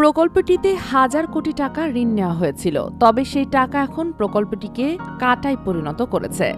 প্রকল্পটিতে হাজার কোটি টাকা ঋণ নেওয়া হয়েছিল, তবে সেই টাকা এখন প্রকল্পটিকে কাটায় পরিণত করেছে।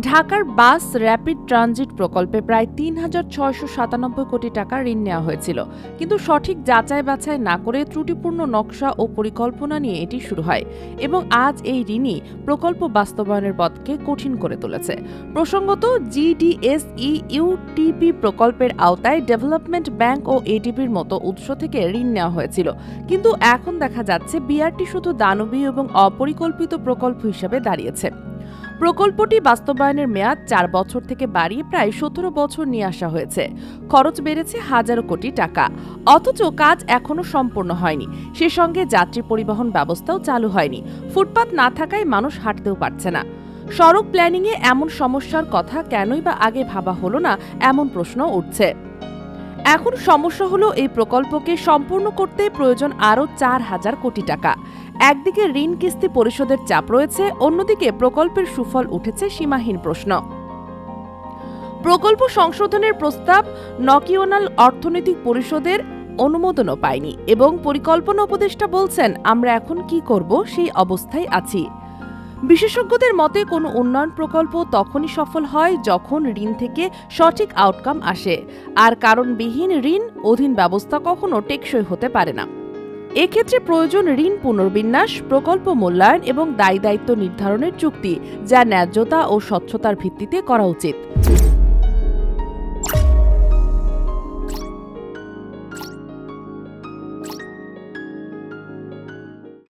ঢাকার বাস র্যাপিড ট্রানজিট প্রকল্পে প্রায় তিন হাজার ছয়শো সাতানব্বই কোটি টাকা ঋণ নেওয়া হয়েছিল। কিন্তু সঠিক যাচাই বাছাই না করে ত্রুটিপূর্ণ নকশা ও পরিকল্পনা নিয়ে এটি শুরু হয় এবং আজ এই ঋণই প্রকল্প বাস্তবায়নের পথকে কঠিন করে তুলেছে। প্রসঙ্গত জিডিএসই ইউটিপি প্রকল্পের আওতায় ডেভেলপমেন্ট ব্যাংক ও এডিবির মতো উৎস থেকে ঋণ নেওয়া হয়েছিল। কিন্তু এখন দেখা যাচ্ছে বিআরটি শুধু দানবীয় এবং অপরিকল্পিত প্রকল্প হিসেবে দাঁড়িয়েছে। প্রকল্পটি বাস্তবায়নের মেয়াদ চার বছর থেকে বাড়িয়ে প্রায় সতেরো বছর নিয়ে আসা হয়েছে। খরচ বেড়েছে হাজারো কোটি টাকা। অথচ কাজ এখনও সম্পূর্ণ হয়নি। সে সঙ্গে যাত্রী পরিবহন ব্যবস্থাও চালু হয়নি। ফুটপাত না থাকায় মানুষ হাঁটতেও পারছে না। সড়ক প্ল্যানিংয়ে এমন সমস্যার কথা কেনই বা আগে ভাবা হলো না, এমন প্রশ্ন উঠছে। এখন সমস্যা হলো এই প্রকল্পকে সম্পূর্ণ করতে প্রয়োজন আরও চার হাজার কোটি টাকা। একদিকে ঋণ কিস্তি পরিশোধের চাপ রয়েছে, অন্যদিকে প্রকল্পের সুফল উঠেছে সীমাহীন প্রশ্ন। প্রকল্প সংশোধনের প্রস্তাব নকিওনাল অর্থনৈতিক পরিষদের অনুমোদনও পায়নি এবং পরিকল্পনা উপদেষ্টা বলছেন, আমরা এখন কি করব সেই অবস্থায় আছি। বিশেষজ্ঞদের মতে, কোনো উন্নয়ন প্রকল্প তখনই সফল হয় যখন ঋণ থেকে সঠিক আউটকাম আসে। আর কারণবিহীন ঋণ অধীন ব্যবস্থা কখনো টেকসই হতে পারে না। এক্ষেত্রে প্রয়োজন ঋণ পুনর্বিন্যাস, প্রকল্প মূল্যায়ন এবং দায়ী দায়িত্ব নির্ধারণের চুক্তি, যা ন্যায্যতা ও স্বচ্ছতার ভিত্তিতে করা উচিত।